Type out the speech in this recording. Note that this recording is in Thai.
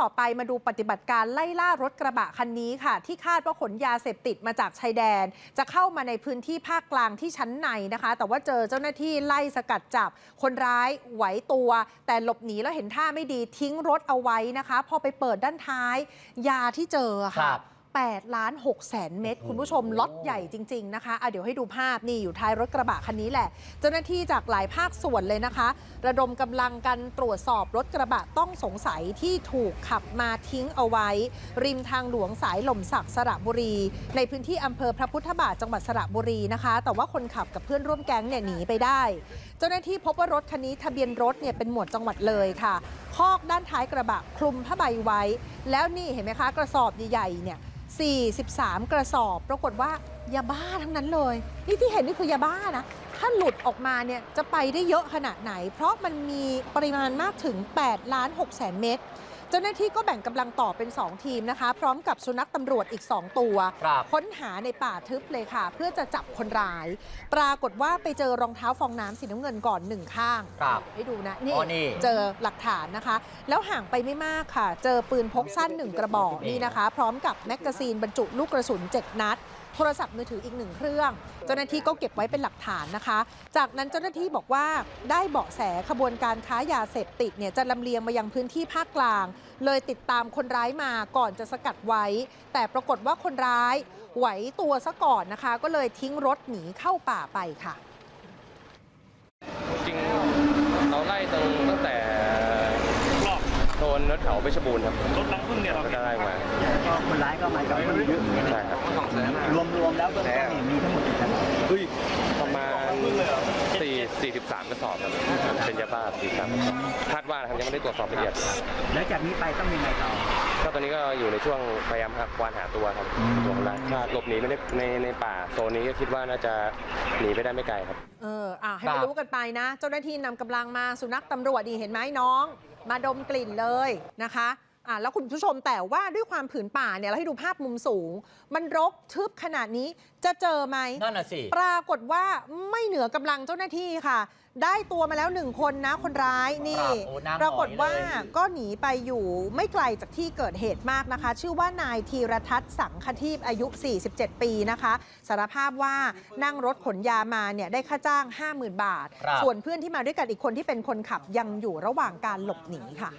ต่อไปมาดูปฏิบัติการไล่ล่ารถกระบะคันนี้ค่ะ ที่คาดว่าขนยาเสพติดมาจากชายแดน จะเข้ามาในพื้นที่ภาคกลางที่ชั้นในนะคะ แต่ว่าเจอเจ้าหน้าที่ไล่สกัดจับ คนร้ายไหวตัว แต่หลบหนีแล้วเห็นท่าไม่ดีทิ้งรถเอาไว้นะคะ พอไปเปิดด้านท้าย ยาที่เจอค่ะ 8ล้าน6แสนเม็ดคุณผู้ชมล็อตใหญ่จริง ๆ นะคะอะเดี๋ยวให้ดูภาพนี่อยู่ท้ายรถกระบะคันนี้แหละ เจ้าหน้าที่จากหลายภาคส่วนเลยนะคะ ระดมกำลังกันตรวจสอบรถกระบะต้องสงสัยที่ถูกขับมาทิ้งเอาไว้ ริมทางหลวงสายหล่มสักสระบุรี ในพื้นที่อำเภอพระพุทธบาทจังหวัดสระบุรีนะคะ แต่ว่าคนขับกับเพื่อนร่วมแก๊งเนี่ยหนีไปได้ เจ้าหน้าที่พบว่ารถคันนี้ทะเบียนรถเนี่ยเป็นหมวดจังหวัดเลยค่ะคอกด้านท้ายกระบะคลุมผ้าใบไว้ แล้วนี่เห็นไหมคะ กระสอบใหญ่ๆเนี่ย 43 กระสอบ ปรากฏว่ายาบ้าทั้งนั้นเลย นี่ที่เห็นนี่คือยาบ้านะ ถ้าหลุดออกมาเนี่ยจะไปได้เยอะขนาดไหน เพราะมันมีปริมาณมากถึง8ล้าน6แสนเมตร เจ้าหน้าที่ก็แบ่งกำลังต่อเป็น 2 ทีมนะคะ พร้อมกับสุนัขตำรวจอีก 2 ตัว ครับค้นหาในป่าทึบเลยค่ะ เพื่อจะจับคนร้าย ปรากฏว่าไปเจอรองเท้าฟองน้ำสีน้ำเงินก่อนหนึ่งข้างครับให้ดูนะอ๋อนี่เจอหลักฐานนะคะ แล้วห่างไปไม่มากค่ะ เจอปืนพกสั้นหนึ่งกระบอกนี่นี่นะคะ พร้อมกับแมกกาซีนบรรจุลูกกระสุน 7 นัด โทรศัพท์มือถืออีกหนึ่งเครื่อง เจ้าหน้าที่ก็เก็บไว้เป็นหลักฐานนะคะ จากนั้นเจ้าหน้าที่บอกว่าได้เบาะแสขบวนการค้ายาเสพติดเนี่ยจะลำเลียงมายังพื้นที่ภาคกลาง เลยติดตามคนร้ายมาก่อนจะสกัดไว้ แต่ปรากฏว่าคนร้ายไหวตัวซะก่อนนะคะ ก็เลยทิ้งรถหนีเข้าป่าไปค่ะ จริงเราไล่ตรงตั้งแต่รอบโซนนถเขาเพชรบูรณ์ครับรถน้ำพึ่งเนี่ยเราก็เห็นได้ไล่มา ก็คนร้ายก็มาจากคนเยอะ ใช่ครับร วมๆแล้วเบื้องต้นเนี่ยมีทั้งหมดกี่กระบอกประมาณสี่สี่สิบสามกระสอบครับเป็นยาบ้าสี่ครับคาดว่านะครับยังไม่ได้ตรวจสอบละเอียด แล้วจากนี้ไปต้องยังไงต่อ ก็ตอนนี้ก็อยู่ในช่วงพยายามหาควานหาตัวครับตัวคนร้ายคาดหลบหนีไม่ได้ในในป่าโซนนี้ก็คิดว่าน่าจะหนีไปได้ไม่ไกลครับ เอออะให้ครัมันบรู้กันไปนะ เจ้าหน้าที่นำกำลังมาสุนัขตำรวจนี่เห็นไหมน้อง มาดมกลิ่นเลยนะคะ อะแล้วคุณผู้ชมแต่ว่าด้วยความผืนป่าเนี่ยเราให้ดูภาพมุมสูง มันรกทึบขนาดนี้จะเจอไหม นั่นน่ะสิ ปรากฏว่าไม่เหนือกำลังเจ้าหน้าที่ค่ะ ได้ตัวมาแล้วหนึ่งคนนะคนร้ายนี่ ครับโอ้น้ำปรากฏว่าหอยเลยก็หนีไปอยู่ไม่ไกลจากที่เกิดเหตุมากนะคะ ชื่อว่านายธีรทัศน์สังคทีปอายุ 47 ปีนะคะ สารภาพว่านั่งรถขนยามาเนี่ยได้ค่าจ้าง 50,000 บาท ครับ ส่วนเพื่อนที่มาด้วยกันอีกคนที่เป็นคนขับยังอยู่ระหว่างการหลบหนีค่ะ